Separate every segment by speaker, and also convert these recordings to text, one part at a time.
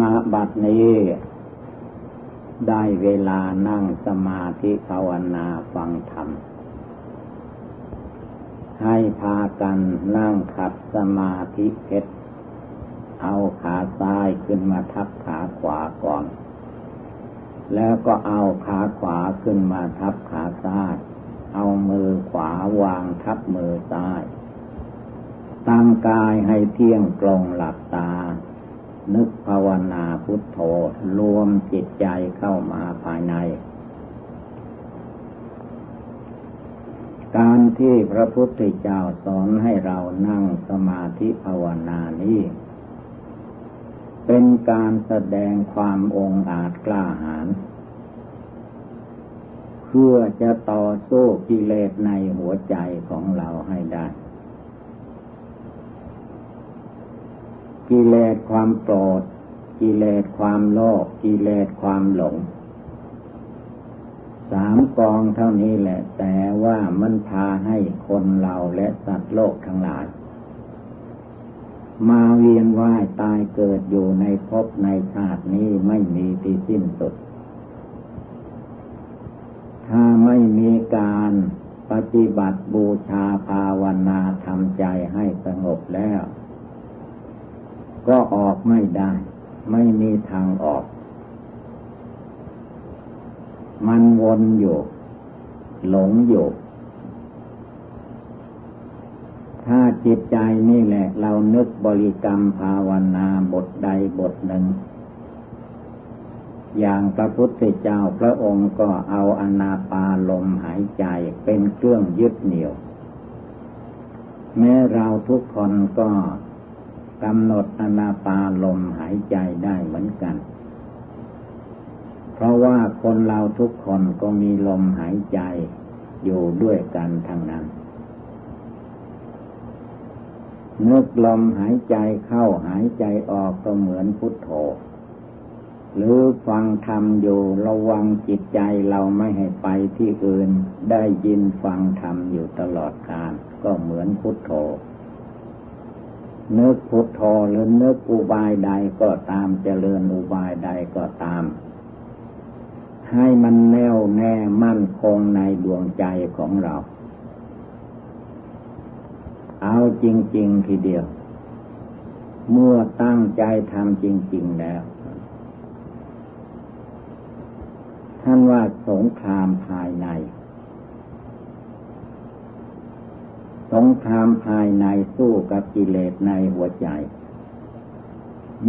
Speaker 1: ณบัดนี้ ได้เวลานั่งสมาธิภาวนาฟังธรรม ให้พากันนั่งขัดสมาธิเพชรเอาขาซ้ายขึ้นมาทับขาขวาก่อน แล้วก็เอาขาขวาขึ้นมาทับขาซ้าย เอามือขวาวางทับมือซ้ายตั้งกายให้เที่ยงตรงหลับตา นึกภาวนาพุทโธรวมจิตใจเข้ามาภายใน การที่พระพุทธเจ้าสอนให้เรานั่งสมาธิภาวนานี้ เป็นการแสดงความองอาจกล้าหาญเพื่อจะต่อสู้กิเลสในหัวใจของเราให้ได้ กิเลสความโกรธกิเลสความโลภกิเลสความหลง สามกองเท่านี้แหละ แต่ว่ามันพาให้คนเราและสัตว์โลกทั้งหลาย มาเวียนว่ายตายเกิดอยู่ในภพในชาตินี้ไม่มีที่สิ้นสุด ถ้าไม่มีการปฏิบัติบูชาภาวนาทำใจให้สงบแล้ว ก็ออกไม่ได้ ไม่มีทางออก มันวนอยู่หลงอยู่ถ้าจิตใจนี่แหละ เรานึกบริกรรมภาวนาบทใดบทหนึ่ง อย่างพระพุทธเจ้าพระองค์ก็เอาอนาปาลมหายใจเป็นเครื่องยึดเหนี่ยว แม้เราทุกคนก็ กำหนดอนาปาลมหายใจได้เหมือนกัน เพราะว่าคนเราทุกคนก็มีลมหายใจอยู่ด้วยกันทั้งนั้น นึกลมหายใจเข้าหายใจออกก็เหมือนพุทโธ หรือฟังธรรมอยู่ระวังจิตใจเราไม่ให้ไปที่อื่น ได้ยินฟังธรรมอยู่ตลอดกาลก็เหมือนพุทโธ นึกพุทโธหรือนึกอุบายใดก็ตามเจริญอุบายใดก็ตาม ให้มันแน่วแน่มั่นคงในดวงใจของเรา เอาจริง ๆ ทีเดียว เมื่อตั้งใจทำจริง ๆ แล้ว ท่านว่าสงครามภายใน สงครามภายในสู้กับกิเลสในหัวใจ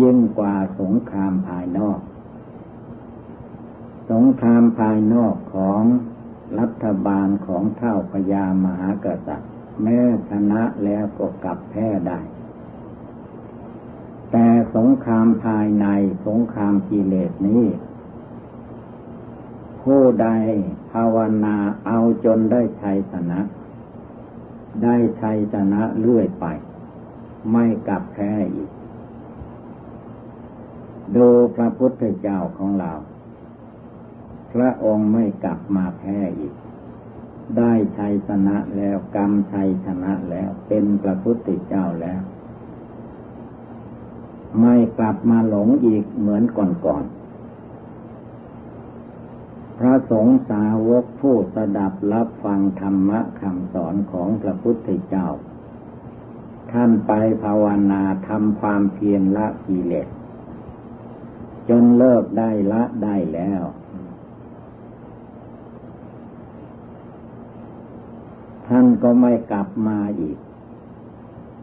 Speaker 1: ยิ่งกว่าสงครามภายนอก สงครามภายนอกของรัฐบาลของเท่าพญามหากษัตริย์ แม้ชนะแล้วก็กลับแพ้ได้ แต่สงครามภายในสงครามกิเลสนี้ ผู้ใดภาวนาเอาจนได้ชัยชนะ ได้ชัยชนะเรื่อยไป ไม่กลับแพ้อีก ดูพระพุทธเจ้าของเรา พระองค์ไม่กลับมาแพ้อีก ได้ชัยชนะแล้วกรรมชัยชนะแล้วเป็นพระพุทธเจ้าแล้ว ไม่กลับมาหลงอีกเหมือนก่อนๆ พระสงฆ์สาวกผู้สดับรับฟังธรรมะคำสอนของพระพุทธเจ้า ท่านไปภาวนาทำความเพียรละกิเลสจนเลิกได้ละได้แล้ว ท่านก็ไม่กลับมาอีก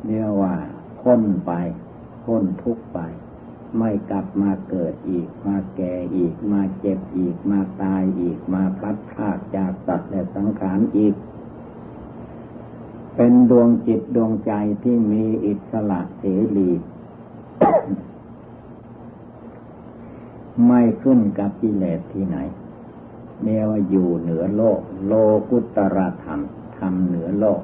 Speaker 1: เรียกว่าพ้นไปพ้นทุกไป ไม่กลับมาเกิดอีก มาแก่อีก มาเจ็บอีก มาตายอีก มาพลัดพรากจากสัตว์และสังขารอีก เป็นดวงจิตดวงใจที่มีอิสระเสรีไม่ขึ้นกับกิเลสที่ไหนเนียว่าอยู่เหนือโลก โลกุตรธรรมทำเหนือโลก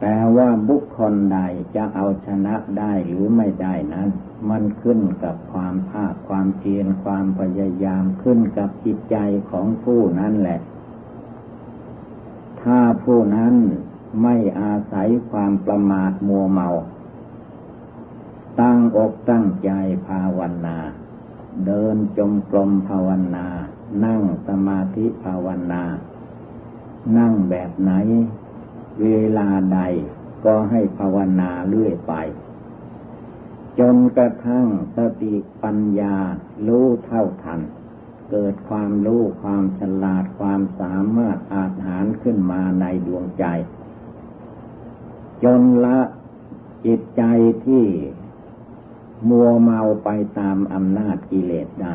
Speaker 1: แต่ว่าบุคคลใดจะเอาชนะได้หรือไม่ได้นั้น มันขึ้นกับความภาคความเพียรความพยายามขึ้นกับจิตใจของผู้นั้นแหละ ถ้าผู้นั้นไม่อาศัยความประมาทมัวเมา ตั้งอกตั้งใจภาวนา เดินจมกรมภาวนา นั่งสมาธิภาวนา นั่งแบบไหน เวลาใดก็ให้ภาวนาเรื่อยไป จนกระทั่งสติปัญญารู้เท่าทัน เกิดความรู้ความฉลาดความสามารถอาจหารขึ้นมาในดวงใจ จนละจิตใจที่มัวเมาไปตามอำนาจกิเลสได้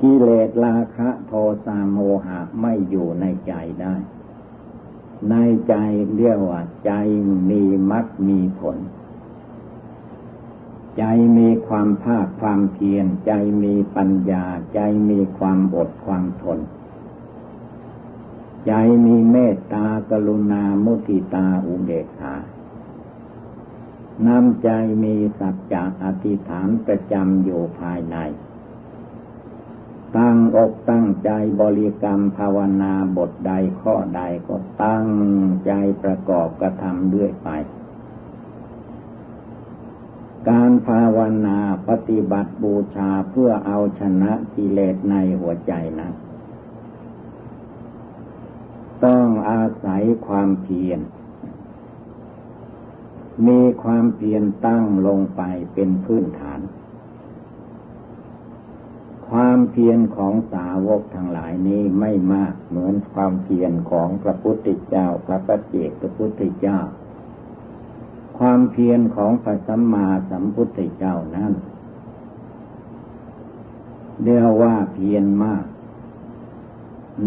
Speaker 1: กิเลสราคะโทสะโมหะไม่อยู่ในใจได้ ในใจเรียกว่า ใจมีมัดมีผล ใจมีความภาคความเพียรใจมีปัญญา ใจมีความอดความทน ใจมีเมตตากรุณามุทิตาอุเบกขานำใจมีสัจจะอธิษฐานประจำอยู่ภายใน ตั้งอกตั้งใจบริกรรมภาวนาบทใดข้อใดก็ตั้งใจประกอบกระทำด้วยไป การภาวนาปฏิบัติบูชาเพื่อเอาชนะกิเลสในหัวใจนะต้องอาศัยความเพียร มีความเพียรตั้งลงไปเป็นพื้นฐาน เพียรของสาวกทั้งหลายนี้ไม่มากเหมือนความเพียรของพระพุทธเจ้าพระปัจเจกพระพุทธเจ้า ความเพียรของพระสัมมาสัมพุทธเจ้านั้นเรียกว่าเพียรมาก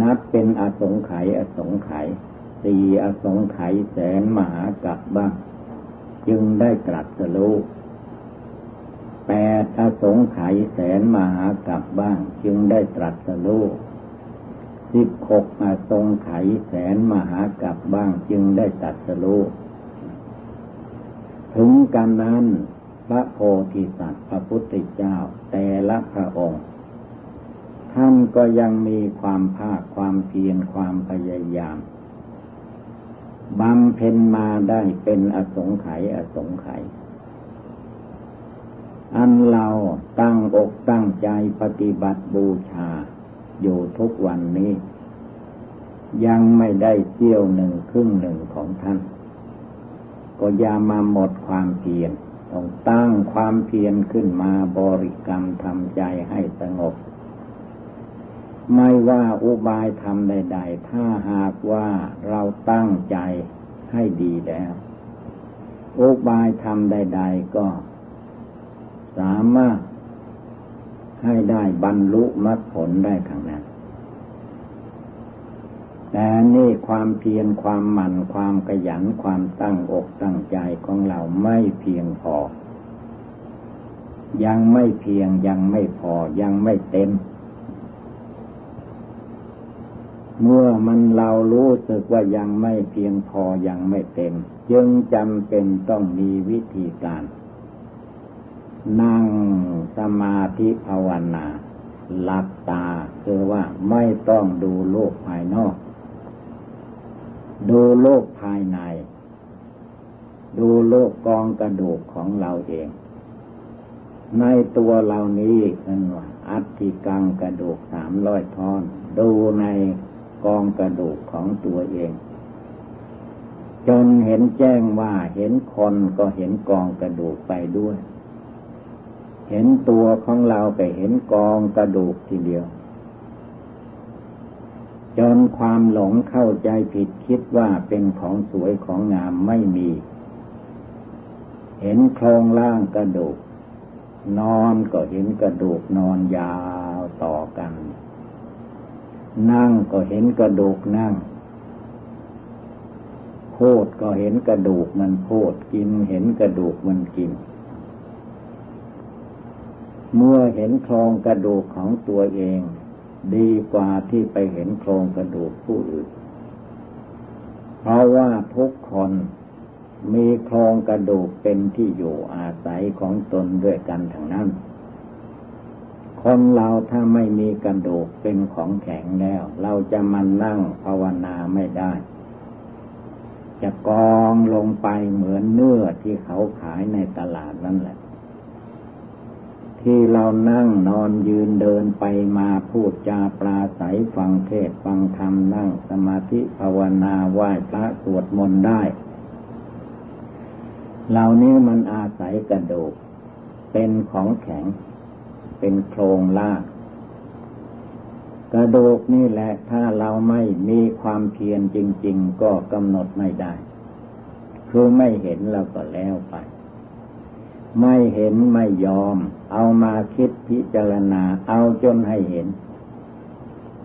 Speaker 1: นับเป็นอสงไขยอสงไขยสี่อสงไขยแสนมหากัปบ้าง จึงได้ตรัสรู้ แปดอสงไขยแสนมหากับบ้าง จึงได้ตรัสรู้สิบหกอสงไขยแสนมหากับบ้างจึงได้ตรัสรู้ถึงกันนั้น พระโพธิสัตว์พระพุทธเจ้าแต่ละพระองค์ ท่านก็ยังมีความภาคความเพียรความพยายามบำเพ็ญมาได้เป็นอสงไขยอสงไขย อันเราตั้งอกตั้งใจปฏิบัติบูชา อยู่ทุกวันนี้ ยังไม่ได้เที่ยวหนึ่งครึ่งหนึ่งของท่าน ก็อย่ามาหมดความเพียรต้องตั้งความเพียรขึ้นมาบริกรรมทำใจให้สงบ ไม่ว่าอุบายทำใดๆ ถ้าหากว่าเราตั้งใจให้ดีแล้ว อุบายทำใด ๆ ก็ สามารถให้ได้บรรลุมรรคผลได้ทางนั้น แต่นี่ความเพียรความหมั่นความขยันความตั้งอกตั้งใจของเราไม่เพียงพอ ยังไม่เพียงยังไม่พอยังไม่เต็ม เมื่อมันเรารู้สึกว่ายังไม่เพียงพอยังไม่เต็ม จึงจำเป็นต้องมีวิธีการ นั่งสมาธิภาวนาหลับตาคือว่าไม่ต้องดูโลกภายนอก ดูโลกภายใน ดูโลกกองกระดูกของเราเอง ในตัวเรานี้คือว่าอัฐิกังกระดูกสามร้อยท่อน ดูในกองกระดูกของตัวเอง จนเห็นแจ้งว่าเห็นคนก็เห็นกองกระดูกไปด้วย เห็นตัวของเราไปเห็นกองกระดูกทีเดียว จนความหลงเข้าใจผิดคิดว่าเป็นของสวยของงามไม่มี เห็นโครงล่างกระดูก นอนก็เห็นกระดูกนอนยาวต่อกัน นั่งก็เห็นกระดูกนั่งพูดก็เห็นกระดูกมันพูดกินเห็นกระดูกมันกิน เมื่อเห็นโครงกระดูกของตัวเอง ดีกว่าที่ไปเห็นโครงกระดูกผู้อื่น เพราะว่าทุกคนมีโครงกระดูกเป็นที่อยู่อาศัยของตนด้วยกันทั้งนั้น คนเราถ้าไม่มีกระดูกเป็นของแข็งแล้ว เราจะมานั่งภาวนาไม่ได้ จะกองลงไปเหมือนเนื้อที่เขาขายในตลาดนั่นแหละ ที่เรานั่งนอนยืนเดินไปมาพูดจาปลาใสฟังเทศฟังธรรมนั่งสมาธิภาวนาไหว้พระสวดมนต์ได้ เหล่านี้มันอาศัยกระดูก เป็นของแข็ง เป็นโครงล่างกระดูกนี่แหละถ้าเราไม่มีความเพียรจริง ๆ ก็กำหนดไม่ได้ คือไม่เห็นเราก็แล้วไป ไม่เห็นไม่ยอม เอามาคิดพิจารณา เอาจนให้เห็น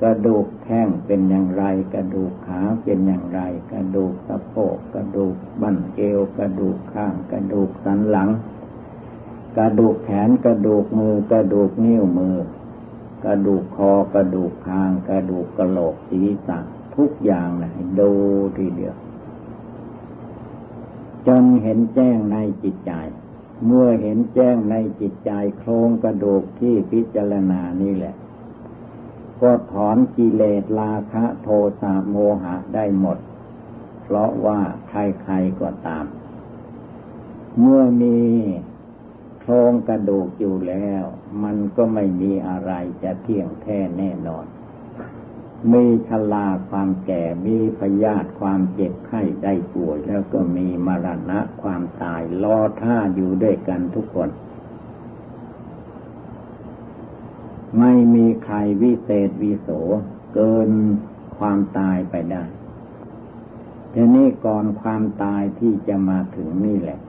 Speaker 1: กระดูกแข้งเป็นอย่างไร กระดูกขาเป็นอย่างไร กระดูกสะโพกกระดูกบั้นเอวกระดูกข้าง กระดูกสันหลัง กระดูกแขนกระดูกมือกระดูกนิ้วมือ กระดูกคอกระดูกคาง กระดูกกระโหลกศีรษะทุกอย่างนะดูทีเดียวจนเห็นแจ้งในจิตใจ เมื่อเห็นแจ้งในจิตใจโครงกระดูกที่พิจารณานี่แหละ ก็ถอนกิเลสราคะโทสะโมหะได้หมด เพราะว่าใครๆก็ตาม เมื่อมีโครงกระดูกอยู่แล้ว มันก็ไม่มีอะไรจะเที่ยงแท้แน่นอน มีชลาความแก่มีพยาธิความเจ็บไข้ได้ป่วย แล้วก็มีมรณะความตายรอท่าอยู่ด้วยกันทุกคน ไม่มีใครวิเศษวิโสเกินความตายไปได้ทีนี้ก่อนความตายที่จะมาถึงนี่แหละ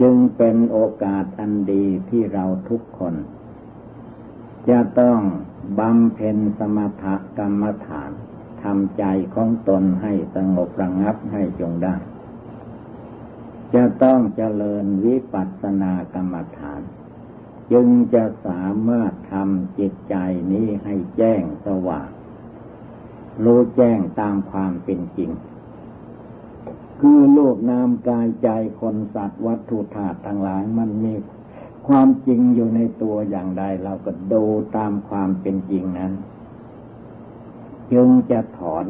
Speaker 1: จึงเป็นโอกาสอันดีที่เราทุกคน จะต้องบำเพ็ญสมถกรรมฐานทำใจของตนให้สงบระงับให้จงได้ จะต้องเจริญวิปัสสนากรรมฐาน จึงจะสามารถทำจิตใจนี้ให้แจ้งสว่างรู้แจ้งตามความเป็นจริง คือโลกนามกายใจคนสัตว์วัตถุธาตุทั้งหลายมันมี ความจริงอยู่ในตัวอย่างใดเราก็ดูตามความเป็นจริงนั้น จึงจะถอน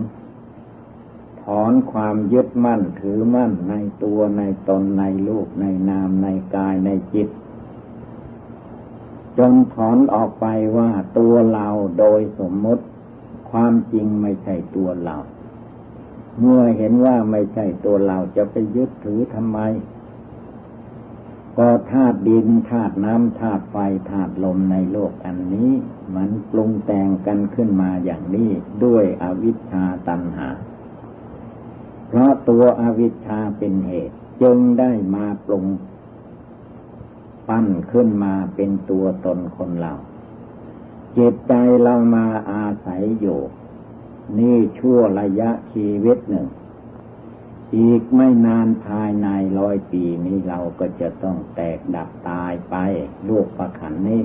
Speaker 1: ถอนความยึดมั่นถือมั่นในตัวในตนในลูกในนามในกายในจิต จนถอนออกไปว่าตัวเราโดยสมมติ ความจริงไม่ใช่ตัวเรา เมื่อเห็นว่าไม่ใช่ตัวเราจะไปยึดถือทำไม ก็ธาตุดินธาตุน้ำธาตุไฟธาตุลมในโลกอันนี้ มันปรุงแต่งกันขึ้นมาอย่างนี้ด้วยอวิชชาตัณหา เพราะตัวอวิชชาเป็นเหตุ จึงได้มาปรุง ปั้นขึ้นมาเป็นตัวตนคนเราจิตใจเรามาอาศัยอยู่ นี่ชั่วระยะชีวิตหนึ่ง อีกไม่นานภายในร้อยปีนี้เราก็จะต้องแตกดับตายไปลูกประขันนี้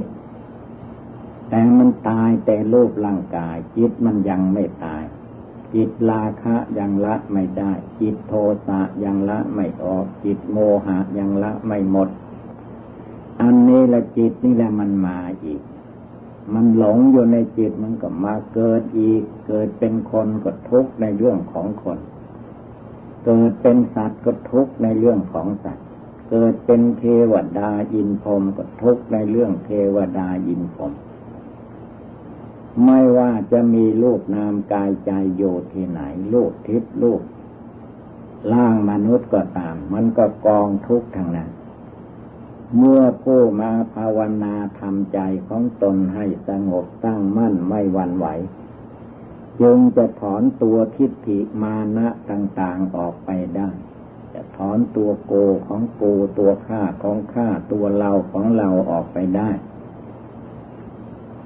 Speaker 1: แต่มันตายแต่รูปร่างกาย จิตมันยังไม่ตาย จิตราคะยังละไม่ได้ จิตโทสะยังละไม่ออก จิตโมหะยังละไม่หมด อันนี้ละจิตนี่แหละมันมาอีกมันหลงอยู่ในจิตมันก็มาเกิดอีก เกิดเป็นคนก็ทุกข์ในเรื่องของคน เกิดเป็นสัตว์ก็ทุกข์ในเรื่องของสัตว์ เกิดเป็นเทวดาอินพรมก็ทุกข์ในเรื่องเทวดาอินพรมไม่ว่าจะมีลูกนามกายใจโยที่ไหนลูกทิพย์ลูกล่างมนุษย์ก็ตาม มันก็กองทุกข์ทางนั้น เมื่อผู้มาภาวนาทำใจของตนให้สงบตั้งมั่นไม่หวั่นไหว จึงจะถอนตัวทิฏฐิมานะต่างๆออกไปได้ จะถอนตัวโกของปูตัวข้าของข้าตัวเราของเราออกไปได้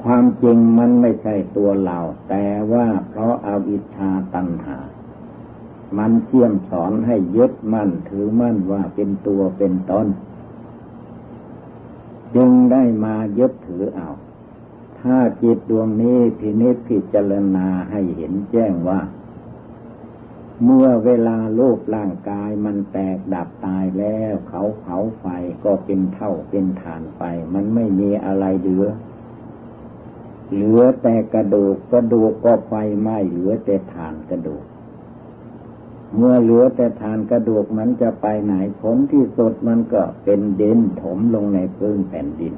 Speaker 1: ความจริงมันไม่ใช่ตัวเรา แต่ว่าเพราะอาวิชชาตัณหา มันเชี่ยมสอนให้ยึดมั่นถือมั่นว่าเป็นตัวเป็นตนจึงได้มายึดถือเอา ถ้าจิตดวงนี้พินิจพิจารณาให้เห็นแจ้งว่า เมื่อเวลาโลกร่างกายมันแตกดับตายแล้ว เขาเผาไฟก็เป็นเท่าเป็นฐานไฟ มันไม่มีอะไรเหลือ เหลือแต่กระดูกกระดูกก็ไฟไหม้เหลือแต่ฐานกระดูกเมื่อเหลือแต่ฐานกระดูกมันจะไปไหนผลที่สุดมันก็เป็นดินถมลงในพื้นแผ่นดิน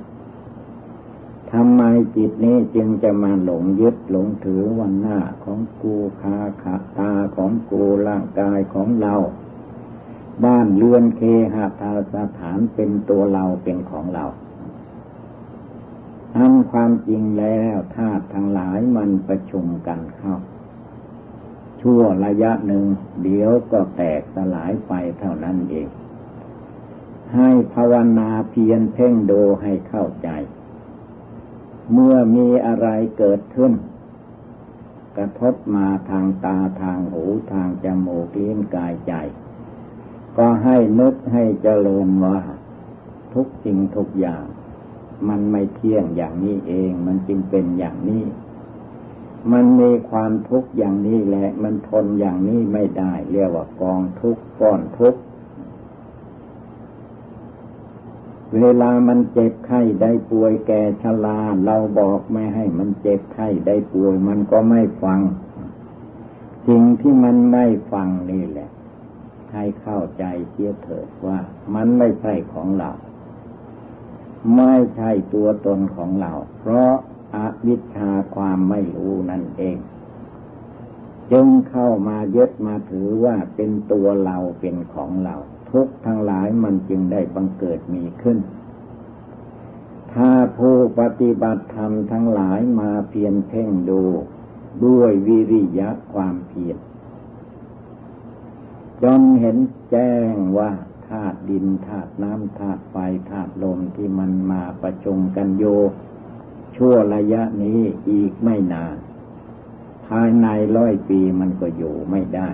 Speaker 1: ทำไมจิตนี้จึงจะมาหลงยึดหลงถือวันหน้าของกูคาขาตาของกูร่างกายของเรา บ้านเรือนเคหะทาสถานเป็นตัวเราเป็นของเราทำความจริงแล้วธาตุทั้งหลายมันประชุมกันเข้า ชั่วระยะหนึ่ง เดี๋ยวก็แตกสลายไปเท่านั้นเอง ให้ภาวนาเพียรเพ่งดูให้เข้าใจ เมื่อมีอะไรเกิดขึ้น กระทบมาทางตาทางหูทางจมูกลิ้นกายใจ ก็ให้นึกให้เจริญว่า ทุกสิ่งทุกอย่าง มันไม่เที่ยงอย่างนี้เอง มันจึงเป็นอย่างนี้ มันมีความทุกข์อย่างนี้แหละ มันทนอย่างนี้ไม่ได้ เรียกว่ากองทุกข์ก้อนทุกข์ เวลามันเจ็บไข้ได้ป่วยแก่ชราเราบอกไม่ให้มันเจ็บไข้ได้ป่วยมันก็ไม่ฟัง สิ่งที่มันไม่ฟังนี่แหละ ให้เข้าใจเสียเถิดว่า มันไม่ใช่ของเรา ไม่ใช่ตัวตนของเรา เพราะอาวิชชาความไม่รู้นั่นเอง จึงเข้ามายึดมาถือว่าเป็นตัวเราเป็นของเรา ทุกทั้งหลายมันจึงได้บังเกิดมีขึ้น ถ้าผู้ปฏิบัติธรรมทั้งหลายมาเพียรเพ่งดู ด้วยวิริยะความเพียรจนเห็นแจ้งว่าธาตุดินธาตุน้ำธาตุไฟธาตุลมที่มันมาประชุมกันโย ชั่วระยะนี้อีกไม่นาน ภายในร้อยปีมันก็อยู่ไม่ได้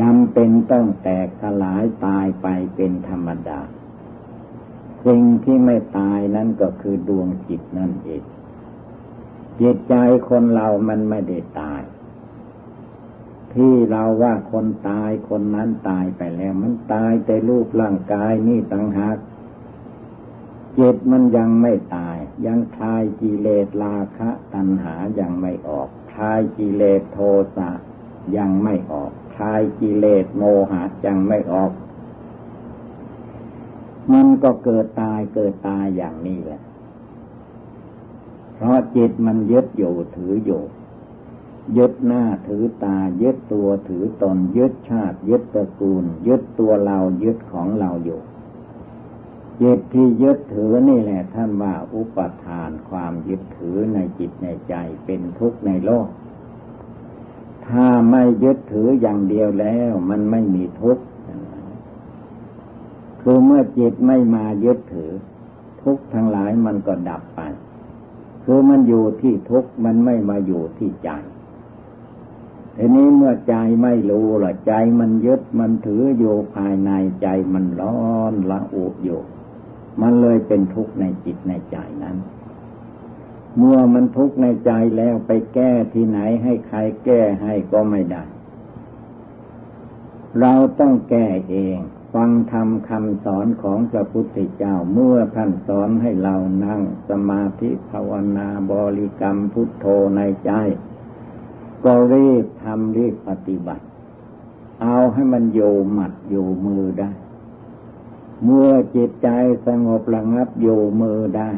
Speaker 1: จำเป็นต้องแตกสลายตายไปเป็นธรรมดา สิ่งที่ไม่ตายนั่นก็คือดวงจิตนั่นเองจิตใจคนเรามันไม่ได้ตาย ที่เราว่าคนตายคนนั้นตายไปแล้ว มันตายแต่รูปร่างกายนี่ต่างหากจิตมันยังไม่ตาย ยังคลายกิเลสราคะตัณหายังไม่ออกคลายกิเลสโทสะยังไม่ออก คลายกิเลสโมหะยังไม่ออก มันก็เกิดตายเกิดตายอย่างนี้แหละ เพราะจิตมันยึดอยู่ถืออยู่ ยึดหน้าถือตา ยึดตัวถือตน ยึดชาติ ยึดตระกูล ยึดตัวเรายึดของเราอยู่จิตที่ยึดถือนี่แหละท่านว่าอุปทานความยึดถือในจิตในใจเป็นทุกข์ในโลก ถ้าไม่ยึดถืออย่างเดียวแล้ว มันไม่มีทุกข์คือเมื่อจิตไม่มายึดถือ ทุกข์ทั้งหลายมันก็ดับไป คือมันอยู่ที่ทุกข์มันไม่มาอยู่ที่ใจทีนี้เมื่อใจไม่รู้ละใจมันยึดมันถืออยู่ภายในใจมันร้อนละอุอยู่ มันเลยเป็นทุกข์ในจิตในใจนั้น เมื่อมันทุกข์ในใจแล้วไปแก้ที่ไหนให้ใครแก้ให้ก็ไม่ได้ เราต้องแก้เอง ฟังธรรมคำสอนของพระพุทธเจ้าเมื่อท่านสอนให้เรานั่งสมาธิภาวนาบริกรรมพุทโธในใจ ก็รีบทำรีบปฏิบัติ เอาให้มันอยู่หมัดอยู่มือได้ เมื่อจิตใจสงบระงับอยู่มือได้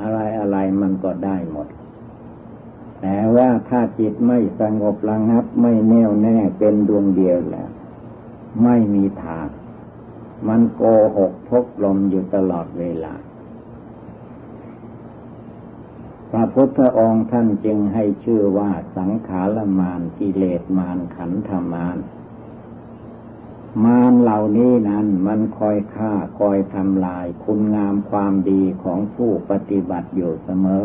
Speaker 1: อะไรอะไรมันก็ได้หมด แต่ว่าถ้าจิตไม่สงบระงับ ไม่แน่วแน่เป็นดวงเดียวแล้ว ไม่มีทาง มันโกหกพกลมอยู่ตลอดเวลา พระพุทธองค์ท่านจึงให้ชื่อว่าสังขารมานกิเลสมานขันธมานมาน มารเหล่านี้นั้นมันคอยฆ่าคอยทำลายคุณงามความดีของผู้ปฏิบัติอยู่เสมอ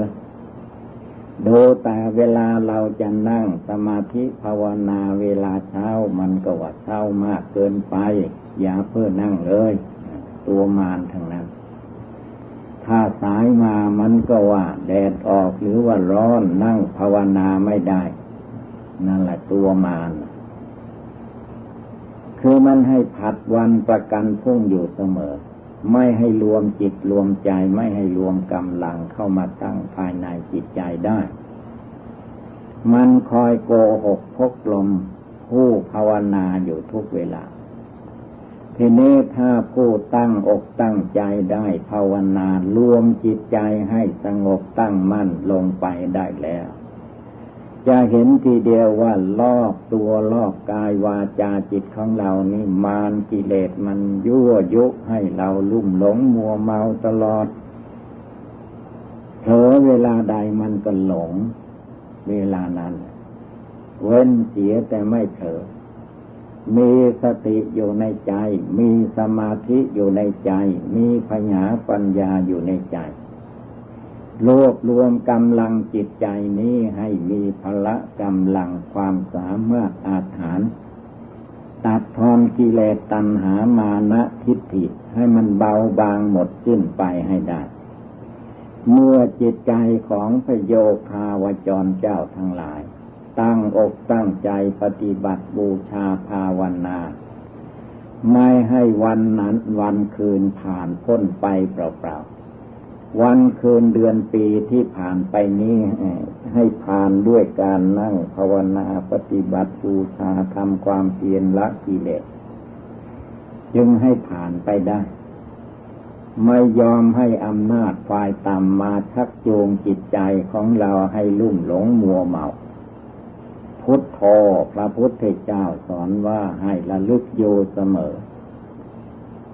Speaker 1: ดูแต่เวลาเราจะนั่งสมาธิภาวนาเวลาเช้ามันก็ว่าเช้ามากเกินไป อย่าเพื่อนั่งเลย ตัวมารทั้งนั้น ถ้าสายมามันก็ว่า แดดออกหรือว่าร้อนนั่งภาวนาไม่ได้ นั่นแหละตัวมาร คือมันให้ผัดวันประกันพุ่งอยู่เสมอ ไม่ให้รวมจิตรวมใจไม่ให้รวมกำลังเข้ามาตั้งภายในจิตใจได้ มันคอยโกหกพกลมผู้ภาวนาอยู่ทุกเวลา ทีนี้ถ้าผู้ตั้งอกตั้งใจได้ภาวนารวมจิตใจให้สงบตั้งมั่นลงไปได้แล้ว จะเห็นทีเดียวว่าลอกตัวลอกกายวาจาจิตของเรานี่มานกิเลสมันยั่วยุให้เราลุ่มหลงมัวเมาตลอดเผลอเวลาใดมันก็หลง เวลานั้น เว้นเสียแต่ไม่เผลอมีสติอยู่ในใจ มีสมาธิอยู่ในใจ มีปัญญาปัญญาอยู่ในใจ รวบรวมกำลังจิตใจนี้ให้มีพละกำลังความสามารถอาถานตัดทอนกิเลสตัณหามานะทิฏฐิให้มันเบาบางหมดสิ้นไปให้ได้ เมื่อจิตใจของพโยคาวจรเจ้าทั้งหลาย ตั้งอกตั้งใจปฏิบัติบูชาภาวนา ไม่ให้วันนั้นวันคืนผ่านพ้นไปเปล่าๆ วันคืนเดือนปีที่ผ่านไปนี้ ให้ผ่านด้วยการนั่งภาวนาปฏิบัติบูชาทำความเพียรละกิเลสจึงให้ผ่านไปได้ ไม่ยอมให้อำนาจฝ่ายต่ำมาชักจูงจิตใจของเราให้ลุ่มหลงมัวเมา พุทโธพระพุทธเจ้าสอนว่าให้ระลึกอยู่เสมอ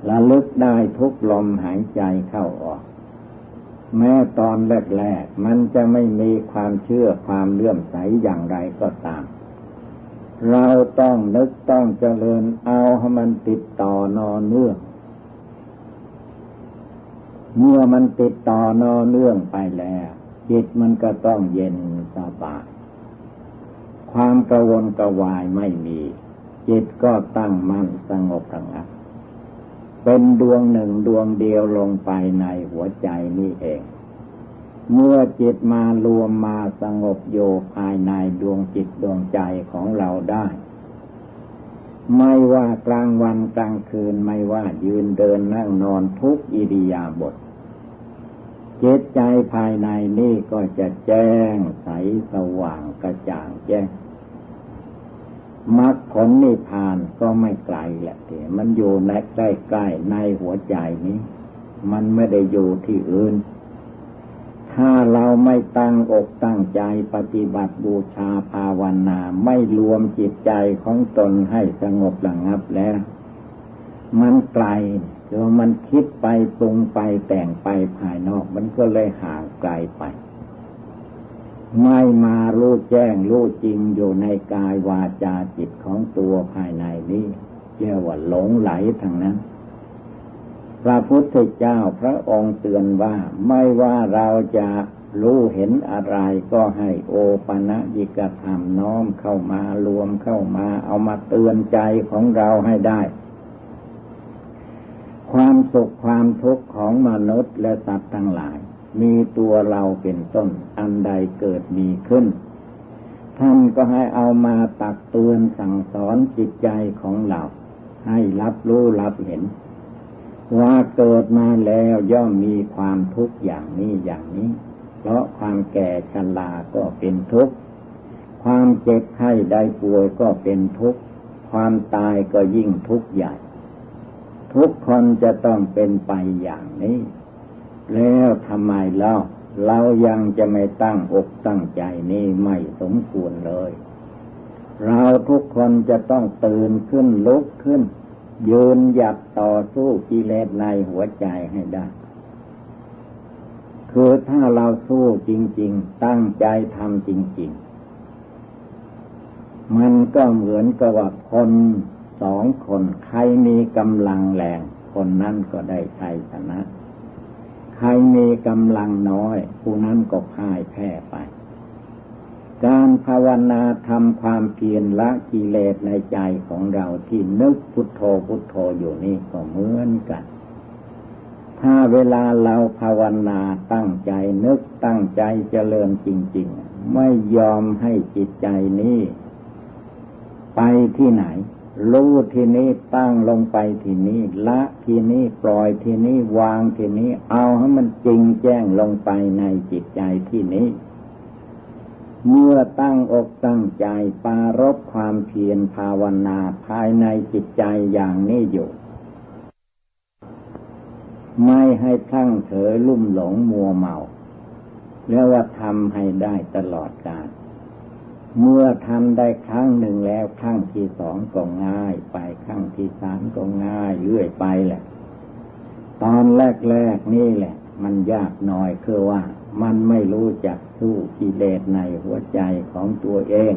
Speaker 1: ระลึกได้ทุกลมหายใจเข้าออก แม้ตอนแรกๆมันจะไม่มีความเชื่อความเลื่อมใสอย่างไรก็ตาม เราต้องนึกต้องเจริญเอาให้มันติดต่อนอเนื่อง เมื่อมันติดต่อนอเนื่องไปแล้ว จิตมันก็ต้องเย็นสบายความกระวนกระวายไม่มี จิตก็ตั้งมั่นสงบระงับ เป็นดวงหนึ่งดวงเดียวลงไปในหัวใจนี่เอง เมื่อจิตมารวมมาสงบโยภายในดวงจิตดวงใจของเราได้ ไม่ว่ากลางวันกลางคืนไม่ว่ายืนเดินนั่งนอนทุกอิริยาบถจิตใจภายในนี่ก็จะแจ้งใสสว่างกระจ่างแจ้ง มรรคผลนิพพานก็ไม่ไกลแหละที่มันอยู่ในใกล้ๆในหัวใจนี้ มันไม่ได้อยู่ที่อื่น ถ้าเราไม่ตั้งอกตั้งใจปฏิบัติบูชาภาวนา ไม่รวมจิตใจของตนให้สงบระงับแล้ว มันไกลคือมันคิดไปปรุงไปแต่งไปภายนอก มันก็เลยห่างไกลไป ไม่มารู้แจ้งรู้จริงอยู่ในกายวาจาจิตของตัวภายในนี้เรียกว่าหลงไหลทางนั้น พระพุทธเจ้าพระองค์เตือนว่าไม่ว่าเราจะรู้เห็นอะไรก็ให้โอปะนะยิกธรรมน้อมเข้ามารวมเข้ามาเอามาเตือนใจของเราให้ได้ ความสุขความทุกข์ของมนุษย์และสัตว์ทั้งหลาย มีตัวเราเป็นต้น อันใดเกิดมีขึ้น ท่านก็ให้เอามาตักเตือนสั่งสอนจิตใจของเรา ให้รับรู้รับเห็น ว่าเกิดมาแล้วย่อมมีความทุกข์อย่างนี้อย่างนี้ เพราะความแก่ชราก็เป็นทุกข์ความเจ็บไข้ได้ป่วยก็เป็นทุกข์ความตายก็ยิ่งทุกข์ใหญ่ ทุกคนจะต้องเป็นไปอย่างนี้ แล้วทำไมเล่า เรายังจะไม่ตั้งอกตั้งใจนี่ไม่สมควรเลย เราทุกคนจะต้องตื่นขึ้นลุกขึ้น ยืนหยัดต่อสู้กิเลสในหัวใจให้ได้ คือถ้าเราสู้จริง ๆ ตั้งใจทำจริง ๆ มันก็เหมือนกับว่าคนสองคนใครมีกำลังแรง คนนั้นก็ได้ชัยชนะ ครมีกำลังน้อย ผู้นั้นก็พ่ายแพ้ไป การภาวนาทำความเพียรละกิเลสในใจของเราที่นึกพุทโธพุทโธอยู่นี่ก็เหมือนกัน ถ้าเวลาเราภาวนาตั้งใจนึกตั้งใจเจริญจริง ๆ ไม่ยอมให้จิตใจนี้ ไปที่ไหน รู้ที่นี้ตั้งลงไปที่นี้ละที่นี้ปล่อยที่นี้วางที่นี้ เอาให้มันจริงแจ้งลงไปในจิตใจที่นี้ เมื่อตั้งอกตั้งใจปารบความเพียรภาวนาภายในจิตใจอย่างนี้อยู่ ไม่ให้ทั้งเถอลุ่มหลงมัวเมาเรียกว่าทำให้ได้ตลอดกาล เมื่อทำได้ครั้งหนึ่งแล้วครั้งที่สองก็ง่าย ไปครั้งที่สามก็ง่ายเรื่อยไปแหละ ตอนแรกๆนี่แหละ มันยากหน่อยคือว่า มันไม่รู้จักสู้กิเลสในหัวใจของตัวเอง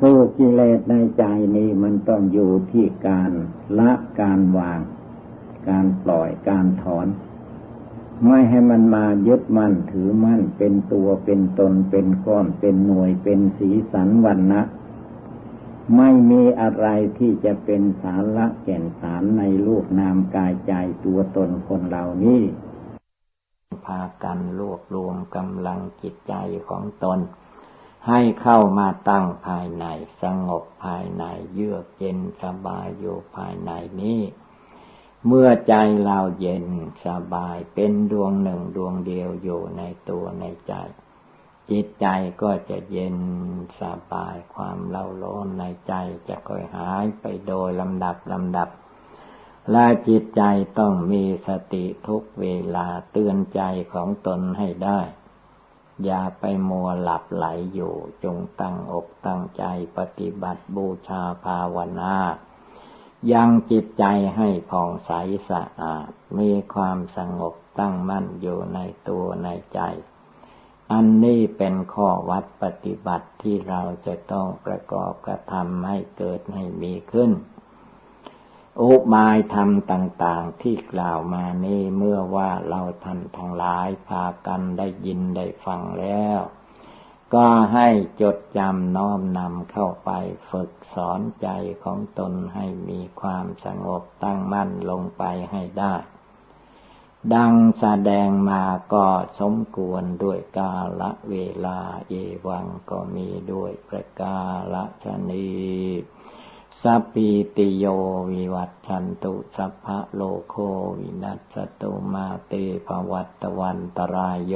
Speaker 1: สู้กิเลสในใจนี้มันต้องอยู่ที่การละการวาง การปล่อยการถอน ไม่ให้มันมายึดมั่นถือมั่นเป็นตัวเป็นตนเป็นก้อนเป็นหน่วยเป็นสีสันวันนะไม่มีอะไรที่จะเป็นสาระแก่นสารในลูกนามกายใจตัวตนคนเหล่านี้ พากันรวบรวมกำลังจิตใจของตน ให้เข้ามาตั้งภายในสงบภายในเยือกเย็นสบายอยู่ภายในนี้ เมื่อใจเราเย็นสบายเป็นดวงหนึ่งดวงเดียวอยู่ในตัวในใจ จิตใจก็จะเย็นสบายความเล่าร้อนในใจจะค่อยหายไปโดยลำดับลำดับและจิตใจต้องมีสติทุกเวลาเตือนใจของตนให้ได้ อย่าไปมัวหลับไหลอยู่จงตั้งอกตั้งใจปฏิบัติบูชาภาวนา ยังจิตใจให้ผ่องใสสะอาด มีความสงบตั้งมั่นอยู่ในตัวในใจ อันนี้เป็นข้อวัดปฏิบัติที่เราจะต้องประกอบกระทำให้เกิดให้มีขึ้น อุบายธรรมต่างๆที่กล่าวมานี้เมื่อว่าเราท่านทั้งหลายพากันได้ยินได้ฟังแล้ว ก็ให้จดจำน้อมนำเข้าไปฝึกสอนใจของตนให้มีความสงบตั้งมั่นลงไปให้ได้ ดังแสดงมาก็สมควรด้วยกาละเวลาเอวังก็มีด้วยประกาละชนีสัพพิติโยวิวัตชันตุสัพพะโลโควินัสตุมาเตภวัตวันตรายโย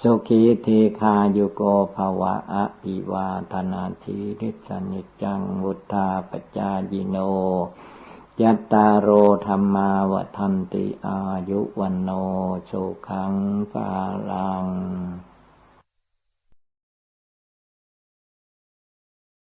Speaker 1: สุขีเทคาโยโกภาวะอภิวาธนาทีริสนิจังวุธาปจายิโนยัตตาโรธรรมาวทันติอายุวันโนโชคังปาลัง